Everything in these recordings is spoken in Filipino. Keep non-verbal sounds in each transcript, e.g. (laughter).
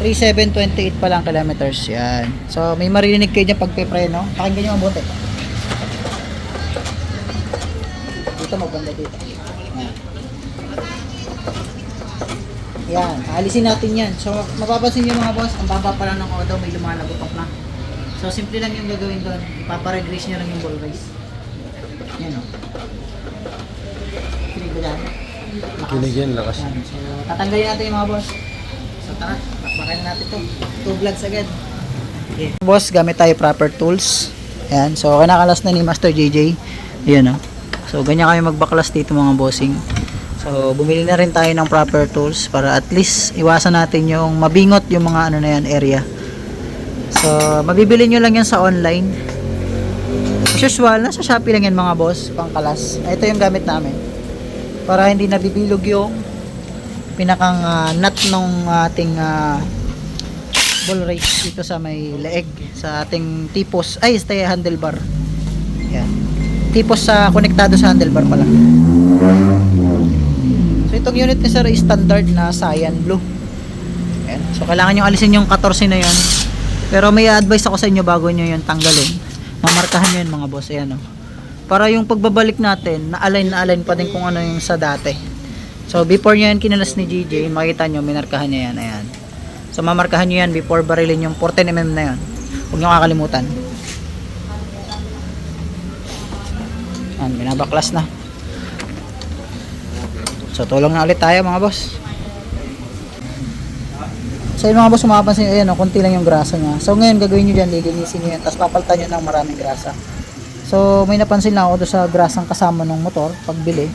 3728 pa lang kilometers. Yan. So, may marinig kayo dyan pag pepreno. Pakinggan nyo mabuti. Dito magbanda dito. Yan. Yan. Alisin natin yan. So, mapapansin nyo mga boss, ang baba pa lang ng odo, may lumalagotok na. So, simple lang yung gagawin doon. Ipaparegrace nyo lang yung ball race. Yan o. Kinig ba dyan? Kinig yan, lakas. Yan. So, tatanggalin natin yung mga boss. So, tara. Bakbakan natin to. Two vlogs agad. Okay. Boss, gamit tayo proper tools. Yan. So, kinakalas na ni Master JJ. Ayan o. So, ganyan kami magbaklas dito mga bossing. So, bumili na rin tayo ng proper tools para at least iwasan natin yung mabingot yung mga ano na yan area. So, mabibili nyo lang yan sa online. As usual, nasa Shopee lang yan mga boss, pangkalas. Ito yung gamit namin. Para hindi nabibilog yung pinakang ah, nut nung ating ah, ball race dito sa may leeg sa ating tipos ay stay handlebar. Yan. Tipos sa konektado sa handlebar pala. So itong unit ni sir is standard na cyan blue. Yan. so kailangan nyo alisin yung 14 na yun. Pero may advice ako sa inyo bago nyo yun tanggalin. Mamarkahan nyo yun mga boss. Ayan oh. para yung pagbabalik natin na align na align pa din kung ano yung sa dati So, before nyo yan kinalas ni GJ, makita nyo, minarkahan niya yan. Ayan. So, mamarkahan nyo yan before barilin yung 14mm na yan. Huwag nyo kakalimutan. Ayan, binabaklas na. So, tulong na ulit tayo mga boss. So, yung mga boss, mapapansin nyo, ayan, oh, konti lang yung grasa niya. So, ngayon, gagawin nyo dyan, lilinisin nyo yan, tapos papalitan nyo ng maraming grasa. So, may napansin lang ako doon sa grasang kasama ng motor, pagbili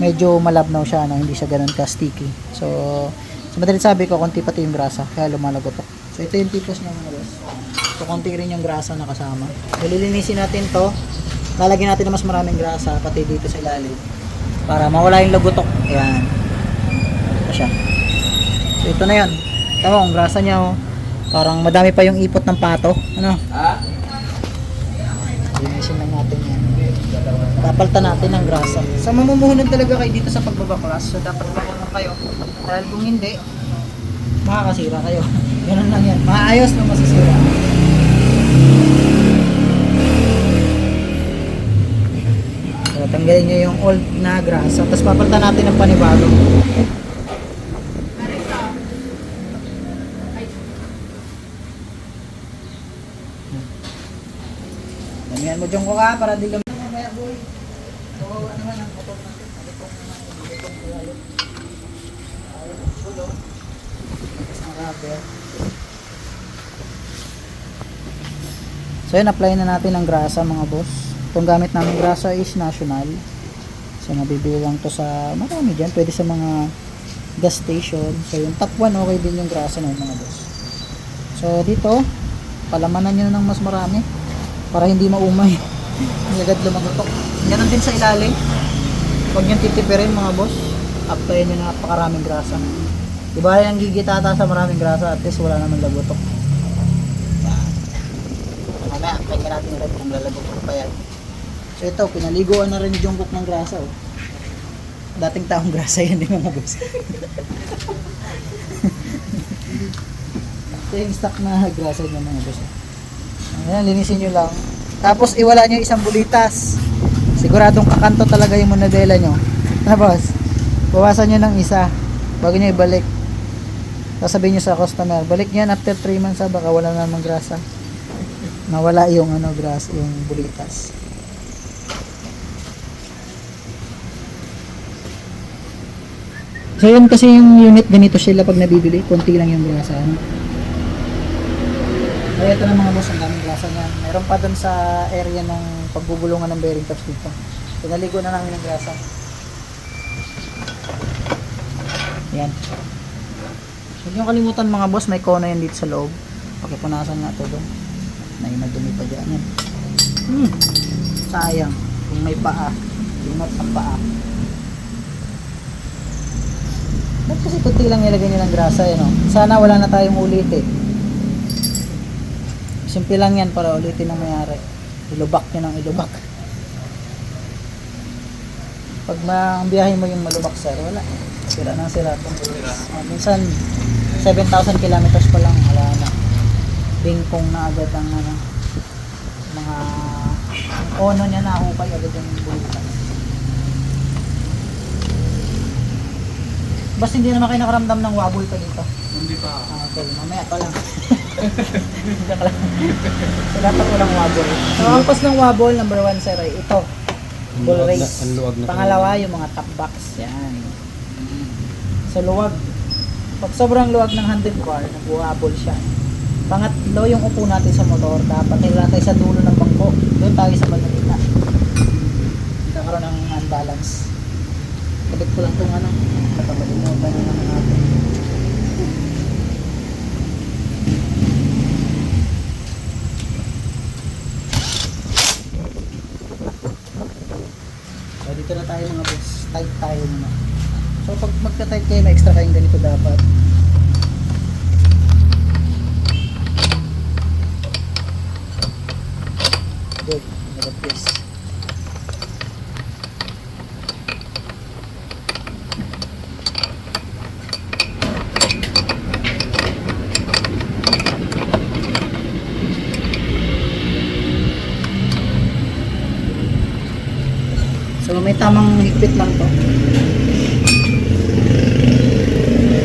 medyo malabnaw siya, no? hindi siya ganun ka-sticky. So, sa madalit sabi ko, konti pati yung grasa, kaya lumalagotok. So, ito yung tipos ng mga boss. So, konti rin yung grasa na kasama. Nililinisin natin to. Lalagyan natin ng mas maraming grasa, pati dito sa ilalim. Para mawala yung lagotok. Ayan. Ito siya. So, ito na yan. Tama, ang grasa niya, oh. Parang madami pa yung ipot ng pato. Ano? Linisin lang natin yan. Papalta natin ng grasa. Sa mamumuhunan talaga kayo dito sa pagbabaklas. So, dapat marunong kayo. Dahil kung hindi, makakasira kayo. (laughs) Ganun lang yan. Maayos na masisira. So, tanggalin nyo yung old na grasa. Tapos papalta natin ng panibago. Mo dyan ko ka para di boy. So, ano naman ang motor natin? Itong itong bulalo? Ayun, pulo. Tapos ang rubber. So yun, apply na natin ang grasa mga boss. Itong gamit namin grasa is national. So nabibili lang to sa marami dyan. Pwede sa mga gas station. So yung top 1 okay din yung grasa yun, mga boss. So dito, palamanan nyo na ng mas marami para hindi maumay. Hindi agad lumagotok. Ganun din sa ilalim. Huwag nyo titipirin mga boss. Applyan nyo na napakaraming grasa. Di ba yung gigitata sa maraming grasa at least wala naman lagotok. Mamaya, tingnan natin rin kung lalagotok pa yan. So ito, pinaliguan na rin yung Jungkook ng grasa. Oh. Dating taong grasa yan, di mga boss. (laughs) ito yung stock na grasa niya mga boss. Ayan, linisin nyo lang. Tapos iwala nyo isang bulitas. Siguradong kakanto talaga yung monodela nyo. (laughs) Tapos, bawasan nyo ng isa bago nyo ibalik. Sasabihin nyo sa customer, balik yan after 3 months ha, baka wala na namang grasa. Nawala yung ano, grass, yung bulitas. So yun kasi yung unit ganito sila pag nabibili, konti lang yung grasa. Ano? Kaya ito na mga boss, ang daming grasa niyan. Meron pa dun sa area ng pagbubulungan ng bearing caps dito. Pinaligo na namin ng grasa. Yan. Huwag niyong kalimutan mga boss, may kona yan dito sa loob. Pakipunasan nga ito doon. May madumi pa dyan yan. Hmm. Sayang. Kung may paa. Limot ang paa. Ba't kasi kunti lang nilagay nilang grasa eh, no? Sana wala na tayong ulit eh. Simple lang yan para ulitin ang mayari. Ilubak nyo ng ilubak. Pag ma- ang biyahe mo yung malubak sir, wala. Sira na itong uh, Minsan, 7,000 kilometers pa lang, wala na. Bingkong na agad ang ano, mga ono niya nahukay agad yung bulitan. Basta hindi naman kayo nakaramdam ng wabol pa dito. Hindi pa. Ah, okay, mamaya pa lang. (laughs) Joke lang. so, dapat walang wabol. So, ang cause ng wabol, number one, sir, ay ito. Bull na- race. luwag na Pangalawa, yung mga top box. Yan. So, luwag. Pag sobrang luwag ng handlebar, nag-wobble siya. Pangatlo, yung upo natin sa motor, dapat nila tayo sa dulo ng bangko. Doon tayo sa bandalita. Nagkakaroon ng unbalance. Kabit ko lang itong ano, nakabalimutan na naman natin. So, dito na tayo mga boss. Tight tayo muna. So, pag magka-tight kayo, may extra kayong ganito dapat. Good. Like this. Tamang higpit lang to.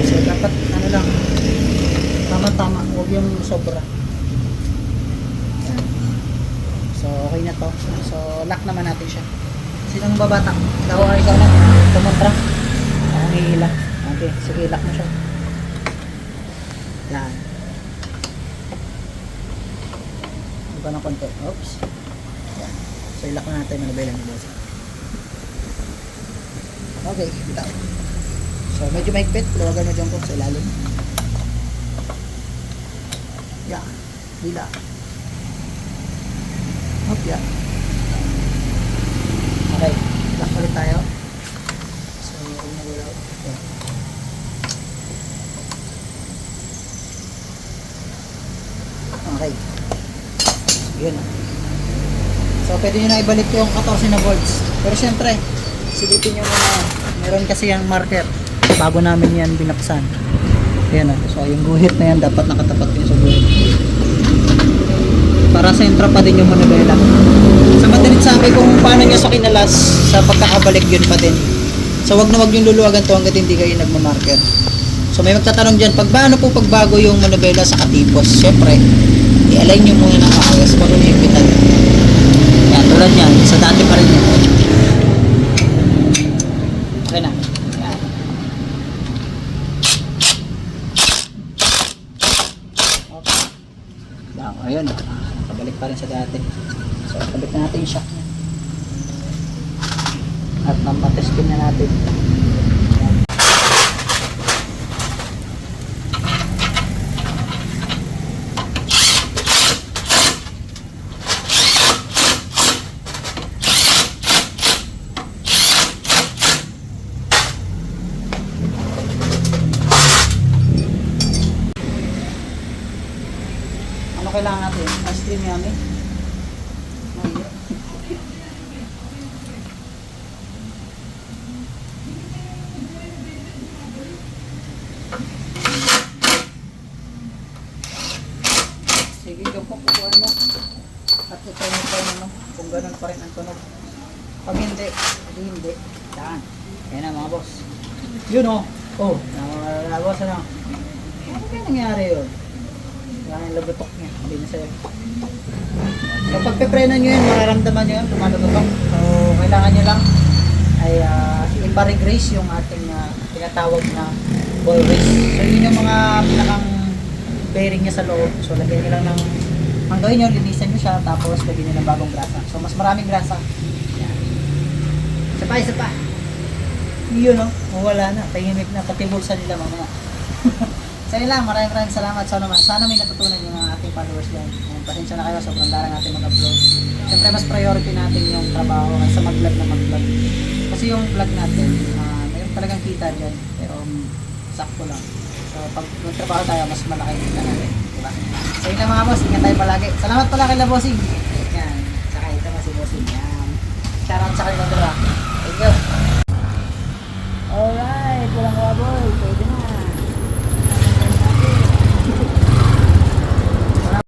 So dapat ano lang tama-tama, huwag yung sobra. So okay na to. So lock naman natin siya. Sinong babata? Ikaw or ikaw na? Kumontra? Ako hihila. Okay, sige lock mo siya. Yan. Iba na konti. Oops. Yan. So ilock na natin mga belang boss. Okay, bitaw. So, medyo mahigpit. Luwagan mo dyan po sa ilalim. Yeah. Hila. Hop, yeah. Okay. Lock ulit tayo. So, huwag na gulaw. Yeah. Okay. Yun. So, pwede nyo na ibalik yung 14 na volts. Pero syempre, silipin nyo muna. Meron kasi yung marker. Bago namin yan binaksan. Ayan o. So, yung guhit na yan, dapat nakatapat yun sa guhit. Para sa intra pa din yung manubela. Sa madalit sabi kung paano nyo sa kinalas, sa pagkakabalik yun pa din. So, wag na wag yung luluwagan to hanggat hindi kayo nagmamarker. So, may magtatanong dyan, pag paano po pagbago yung manubela sa katipos? Siyempre, i-align nyo muna ng maayos bago nyo ipitan. Yan, tulad yan. Sa dati pa rin yan. Okay na. Yan. Okay. Yan, ayun. Kabalik pa rin sa dati. So, kabit na natin yung shock niya. At namatestin na natin. Ano kailangan natin? Ice cream yummy? Yung po, kukuha mo. At ito yung pa ano, kung ganun pa rin ang tunog. Pag hindi, hindi hindi. Yan. Na mga boss. Yun oh. Oh, boss ano. Ano kaya nangyari yun? Yan yung lagotok niya. Hindi na sa'yo. So pag pepreno nyo yun, mararamdaman nyo yun, lumalagotok. So kailangan nyo lang ay uh, i-race yung ating ah, tinatawag na ball race. So yun yung mga pinakang bearing niya sa loob. So lagyan nyo lang ng ang gawin nyo, linisan nyo siya, tapos lagyan nyo ng bagong grasa. So mas maraming grasa. Yan. Isa pa, isa pa. Yun no, wala na. Tahimik na, pati bulsa nila mamaya. (laughs) So yun lang, maraming maraming salamat. Sana, naman, sana may natutunan yung mga ating followers dyan. Pasensya na kayo, sobrang darang natin mag-upload. Siyempre, mas priority natin yung trabaho kaysa mag-vlog na mag-vlog. Kasi yung vlog natin, uh, talagang kita dyan. Pero um, sakto lang. So pag magtrabaho tayo, mas malaki yung natin. Diba? So yun lang mga boss, ingat tayo palagi. Salamat pala kay La Bossing. Yan, saka ito nga si Bossing. Yan. Shoutout sa kanila dalawa. Thank you. Alright, walang waboy. Pwede